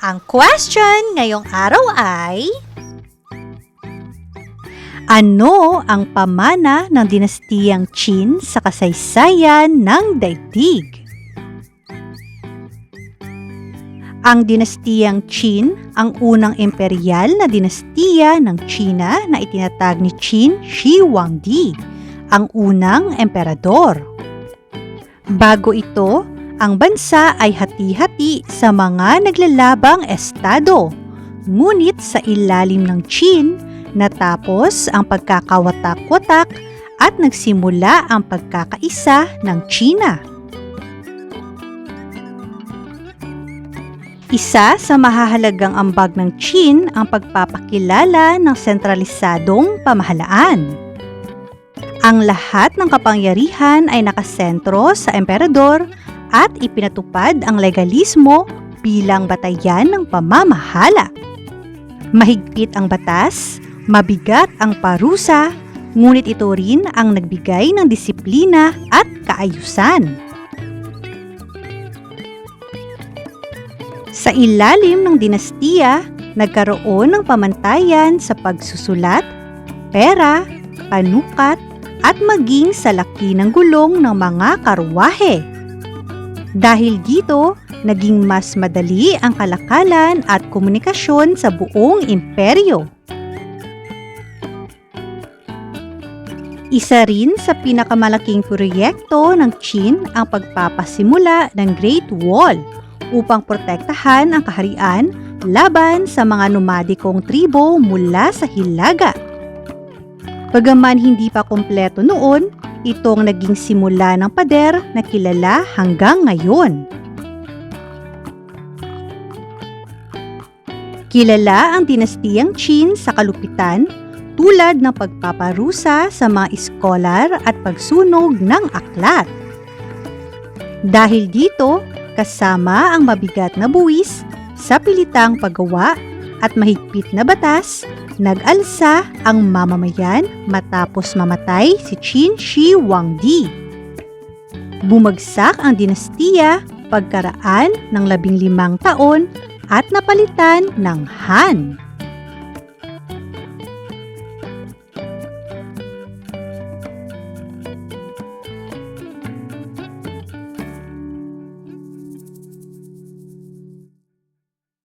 Ang question ngayong araw ay... Ano ang pamana ng dinastiyang Qin sa kasaysayan ng daigdig? Ang dinastiyang Qin ang unang imperial na dinastiya ng China na itinatag ni Qin Shi Huangdi, ang unang emperador. Bago ito, ang bansa ay hati-hati sa mga naglalabang estado. Ngunit sa ilalim ng Qin, natapos ang pagkakawatak-watak at nagsimula ang pagkakaisa ng China. Isa sa mahahalagang ambag ng Qin ang pagpapakilala ng sentralisadong pamahalaan. Ang lahat ng kapangyarihan ay nakasentro sa emperador at ipinatupad ang legalismo bilang batayan ng pamamahala. Mahigpit ang batas, mabigat ang parusa, ngunit ito rin ang nagbigay ng disiplina at kaayusan. Sa ilalim ng dinastiya, nagkaroon ng pamantayan sa pagsusulat, pera, panukat, at maging sa laki ng gulong ng mga karwahe. Dahil dito, naging mas madali ang kalakalan at komunikasyon sa buong imperyo. Isa rin sa pinakamalaking proyekto ng Qin ang pagpapasimula ng Great Wall upang protektahan ang kaharian laban sa mga nomadikong tribo mula sa Hilaga. Bagaman hindi pa kumpleto noon, itong naging simula ng pader na kilala hanggang ngayon. Kilala ang dinastiyang Qin sa kalupitan tulad ng pagpaparusa sa mga iskolar at pagsunog ng aklat. Dahil dito, kasama ang mabigat na buwis sa pilitang paggawa at mahigpit na batas, nag-alsa ang mamamayan matapos mamatay si Qin Shi Huangdi. Bumagsak ang dinastiya pagkaraan ng labing limang taon at napalitan ng Han.